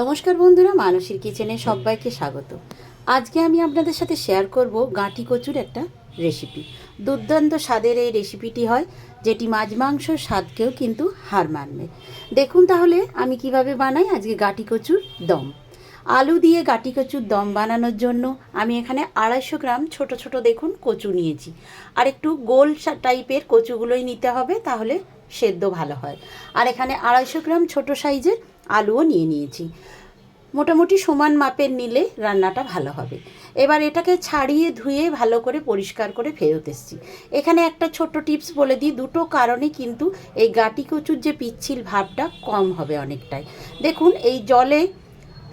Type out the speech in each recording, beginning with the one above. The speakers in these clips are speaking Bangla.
নমস্কার বন্ধুরা, মানসীর কিচেনে সবাইকে স্বাগত। আজকে আমি আপনাদের সাথে শেয়ার করব গাঁটি কচুর একটা রেসিপি দুর্দান্ত স্বাদের এই রেসিপিটি হয়, যেটি মাছ মাংসর স্বাদকেও কিন্তু হার মানবে। দেখুন তাহলে আমি কীভাবে বানাই আজকে গাঁটি কচুর দম। আলু দিয়ে গাঁটি কচুর দম বানানোর জন্য আমি এখানে আড়াইশো গ্রাম ছোট ছোট দেখুন কচু নিয়েছি। আর একটু গোল টাইপের কচুগুলোই নিতে হবে, তাহলে সেদ্ধ ভালো হয়। আর এখানে আড়াইশো গ্রাম ছোট সাইজের আলুও নিয়ে নিয়েছি। মোটামুটি সমান মাপের নিলে রান্নাটা ভালো হবে। এবার এটাকে ছাড়িয়ে ধুয়ে ভালো করে পরিষ্কার করে ফেরত এসেছি। এখানে একটা ছোট্ট টিপস বলে দিই, দুটো কারণে কিন্তু এই গাটি কচুর যে পিচ্ছিল ভাবটা কম হবে অনেকটাই। দেখুন, এই জলে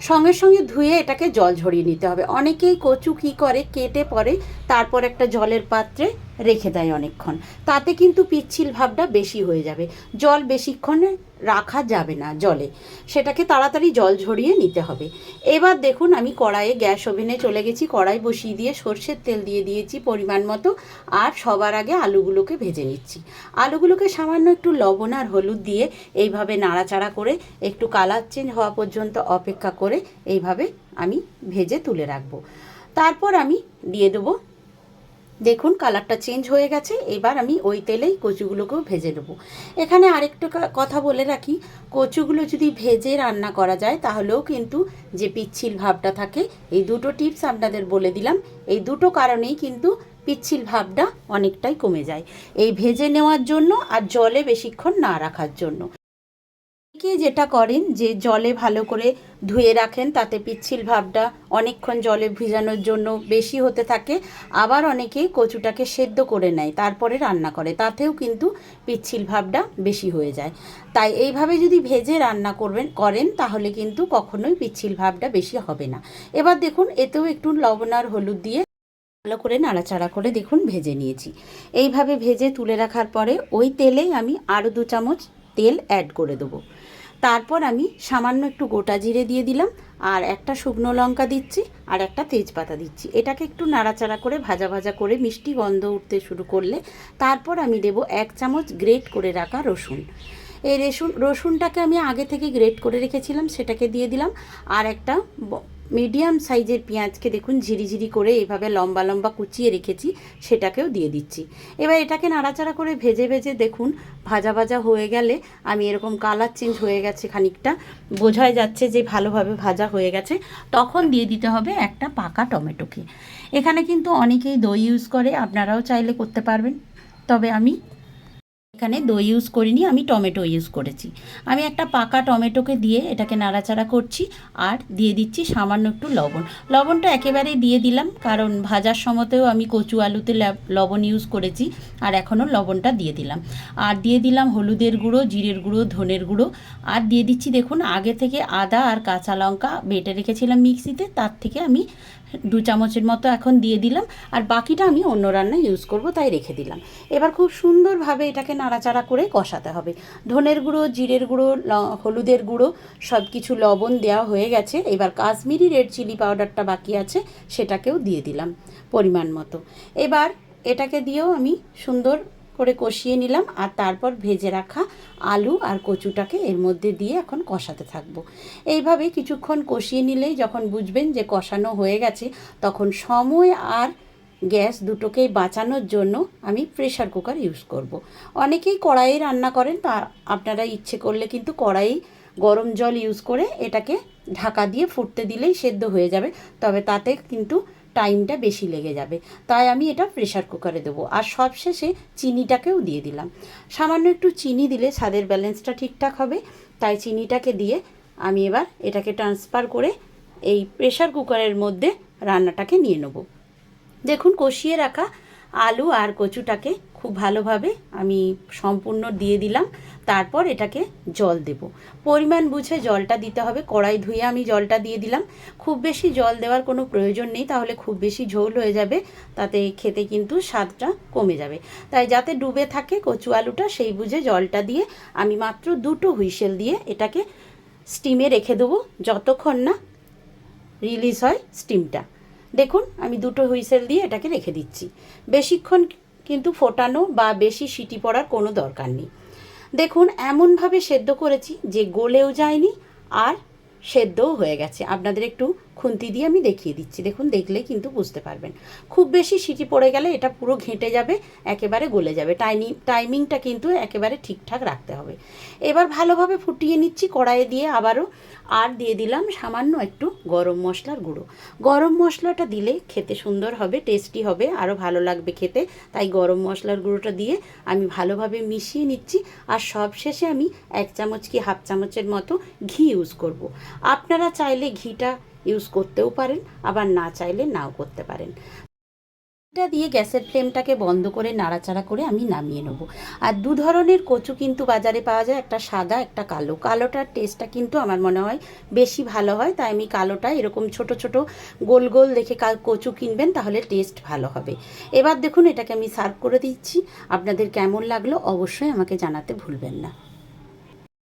সঙ্গে সঙ্গে ধুয়ে এটাকে জল ঝরিয়ে নিতে হবে। অনেকেই কচু কী করে, কেটে পরে তারপর একটা জলের পাত্রে রেখে দেয় অনেকক্ষণ। তাতে কিন্তু পিচ্ছিল ভাবটা বেশি হয়ে যাবে। জল বেশিক্ষণে রাখা যাবে না জলে। সেটাকে তাড়াতাড়ি জল ঝরিয়ে নিতে হবে। এবার দেখুন আমি কড়াইয়ে গ্যাস ওভেনে চলে গেছি, কড়াই বসিয়ে দিয়ে সর্ষের তেল দিয়ে দিয়েছি পরিমাণ মতো, আর সবার আগে আলুগুলোকে ভেজে নিচ্ছি। আলুগুলোকে সামান্য একটু লবণ আর হলুদ দিয়ে এইভাবে নাড়াচাড়া করে, একটু কালার চেঞ্জ হওয়া পর্যন্ত অপেক্ষা করে এইভাবে আমি ভেজে তুলে রাখব। তারপর আমি দিয়ে দেবো দেখুন, কালারটা চেঞ্জ হয়ে গেছে। এবার আমি ওই তেলেই কচুগুলোকেও ভেজে নেব। এখানে আরেকটু কথা বলে রাখি, কচুগুলো যদি ভেজে রান্না করা যায়, তাহলেও কিন্তু যে পিচ্ছিল ভাবটা থাকে, এই দুটো টিপস আপনাদের বলে দিলাম। এই দুটো কারণেই কিন্তু পিচ্ছিল ভাবটা অনেকটাই কমে যায়। এই ভেজে নেওয়ার জন্য আর জলে বেশিক্ষণ না রাখার জন্য। অনেকে যেটা করেন যে জলে ভালো করে ধুয়ে রাখেন, তাতে পিচ্ছিল ভাবটা অনেকক্ষণ জলে ভিজানোর জন্য বেশি হতে থাকে। আবার অনেকেই কচুটাকে সেদ্ধ করে নেয়, তারপরে রান্না করে, তাতেও কিন্তু পিচ্ছিল ভাবটা বেশি হয়ে যায়। তাই এইভাবে যদি ভেজে রান্না করবেন, করেন, তাহলে কিন্তু কখনোই পিচ্ছিল ভাবটা বেশি হবে না। এবার দেখুন, এতেও একটু লবণ আর হলুদ দিয়ে ভালো করে নাড়াচাড়া করে দেখুন ভেজে নিয়েছি। এইভাবে ভেজে তুলে রাখার পরে ওই তেলেই আমি আরও দু চামচ তেল অ্যাড করে দেবো। তারপর আমি সামান্য একটু গোটা জিরে দিয়ে দিলাম, আর একটা শুকনো লঙ্কা দিচ্ছি, আর একটা তেজপাতা দিচ্ছি। এটাকে একটু নাড়াচাড়া করে ভাজা ভাজা করে মিষ্টি গন্ধ উঠতে শুরু করলে, তারপর আমি দেব এক চামচ গ্রেট করে রাখা রসুন। এই রসুন, রসুনটাকে আমি আগে থেকে গ্রেট করে রেখেছিলাম, সেটাকে দিয়ে দিলাম, আর একটা মিডিয়াম সাইজের পেঁয়াজকে দেখুন ঝিরিঝিরি করে এইভাবে লম্বা লম্বা কুচিয়ে রেখেছি, সেটাকেও দিয়ে দিচ্ছি। এবার এটাকে নাড়াচাড়া করে ভেজে ভেজে দেখুন, ভাজা ভাজা হয়ে গেলে আমি এরকম কালার চেঞ্জ হয়ে গেছে খানিকটা, বোঝাই যাচ্ছে যে ভালোভাবে ভাজা হয়ে গেছে। তখন দিয়ে দিতে হবে একটা পাকা টমেটোকে। এখানে কিন্তু অনেকেই দই ইউজ করে, আপনারাও চাইলে করতে পারবেন। তবে আমি এখানে দই ইউজ করিনি, আমি টমেটো ইউজ করেছি। আমি একটা পাকা টমেটোকে দিয়ে এটাকে নাড়াচাড়া করছি আর দিয়ে দিচ্ছি সামান্য একটু লবণ। লবণটা একেবারেই দিয়ে দিলাম, কারণ ভাজার সময়তেও আমি কচু আলুতে লবণ ইউজ করেছি আর এখনও লবণটা দিয়ে দিলাম। আর দিয়ে দিলাম হলুদের গুঁড়ো, জিরের গুঁড়ো, ধনের গুঁড়ো। আর দিয়ে দিচ্ছি দেখুন, আগে থেকে আদা আর কাঁচা লঙ্কা বেটে রেখেছিলাম মিক্সিতে তার থেকে আমি দু চামচের মতো এখন দিয়ে দিলাম, আর বাকিটা আমি অন্য রান্নায় ইউজ করব, তাই রেখে দিলাম। এবার খুব সুন্দরভাবে এটাকে নাড়াচাড়া করে কষাতে হবে। ধনের গুঁড়ো, জিরের গুঁড়ো হলুদের গুঁড়ো সব কিছু লবণ দেওয়া হয়ে গেছে। এবার কাশ্মীরি রেড চিলি পাউডারটা বাকি আছে, সেটাকেও দিয়ে দিলাম পরিমাণ মতো। এবার এটাকে দিয়েও আমি সুন্দর করে কষিয়ে নিলাম আর তারপর ভেজে রাখা আলু আর কচুটাকে এর মধ্যে দিয়ে এখন কষাতে থাকব এইভাবে কিছুক্ষণ কষিয়ে নিলেই যখন বুঝবেন যে কষানো হয়ে গেছে, তখন সময় আর গ্যাস দুটোকেই বাঁচানোর জন্য আমি প্রেশার কুকার ইউজ করব। অনেকেই কড়াইয়ে রান্না করেন, তা আপনারা ইচ্ছে করলে কিন্তু কড়াই গরম জল ইউজ করে এটাকে ঢাকা দিয়ে ফুটতে দিলেই সেদ্ধ হয়ে যাবে, তবে তাতে কিন্তু টাইমটা বেশি লেগে যাবে। তাই আমি এটা প্রেশার কুকারে দেবো। আর সবশেষে চিনিটাকেও দিয়ে দিলাম। সামান্য একটু চিনি দিলে স্বাদের ব্যালেন্সটা ঠিকঠাক হবে। তাই চিনিটাকে দিয়ে আমি এবার এটাকে ট্রান্সফার করে এই প্রেশার কুকারের মধ্যে রান্নাটাকে নিয়ে নেব। দেখুন, কষিয়ে রাখা আলু আর কচুটাকে খুব ভালোভাবে আমি সম্পূর্ণ দিয়ে দিলাম। তারপর এটাকে জল দেব। পরিমাণ বুঝে জলটা দিতে হবে। কড়াই ধুয়ে আমি জলটা দিয়ে দিলাম। খুব বেশি জল দেওয়ার কোনো প্রয়োজন নেই, তাহলে খুব বেশি ঝোল হয়ে যাবে। তাতে খেতে কিন্তু স্বাদটা কমে যাবে। তাই যাতে ডুবে থাকে কচু আলুটা সেই বুঝে জলটা দিয়ে আমি মাত্র দুটো হুইসেল দিয়ে এটাকে স্টিমে রেখে দেবো। যতক্ষণ না রিলিজ হয় স্টিমটা। দেখুন, আমি দুটো হুইসেল দিয়ে এটাকে রেখে দিচ্ছি। বেশিক্ষণ কিন্তু ফোটানো বা বেশি সিটি পড়ার কোনো দরকার নেই। দেখুন, এমনভাবে সেদ্ধ করেছি যে গলেও যায়নি আর সেদ্ধও হয়ে গেছে। আপনাদের একটু খুন্তি দিয়ে আমি দেখিয়ে দিচ্ছি। দেখুন, দেখলে কিন্তু বুঝতে পারবেন। খুব বেশি সিটি পড়ে গেলে এটা পুরো ঘেঁটে যাবে, একেবারে গলে যাবে। টাইনি, টাইমিংটা কিন্তু একেবারে ঠিকঠাক রাখতে হবে। এবার ভালোভাবে ফুটিয়ে নিচ্ছি, কড়াইয়ে দিয়ে আবারও। আর দিয়ে দিলাম সামান্য একটু গরম মশলার গুঁড়ো। গরম মশলাটা দিলে খেতে সুন্দর হবে, টেস্টি হবে, আরও ভালো লাগবে খেতে। তাই গরম মশলার গুঁড়োটা দিয়ে আমি ভালোভাবে মিশিয়ে নিচ্ছি। আর সব শেষে আমি এক চামচ কি হাফ চামচের মতো ঘি ইউজ করব। আপনারা চাইলে ঘিটা ইউজ করতেও পারেন, আবার না চাইলে নাও করতে পারেন। এটা দিয়ে গ্যাসের ফ্লেমটাকে বন্ধ করে নাড়াচাড়া করে আমি নামিয়ে নেব। আর দু ধরনের কচু কিন্তু বাজারে পাওয়া যায়, একটা সাদা, একটা কালো। কালোটার টেস্টটা কিন্তু আমার মনে হয় বেশি ভালো হয়, তাই আমি কালোটা এরকম ছোট ছোট, গোল গোল দেখে কচু কিনবেন, তাহলে টেস্ট ভালো হবে। এবার দেখুন এটাকে আমি সার্ভ করে দিচ্ছি। আপনাদের কেমন লাগল অবশ্যই আমাকে জানাতে ভুলবেন না।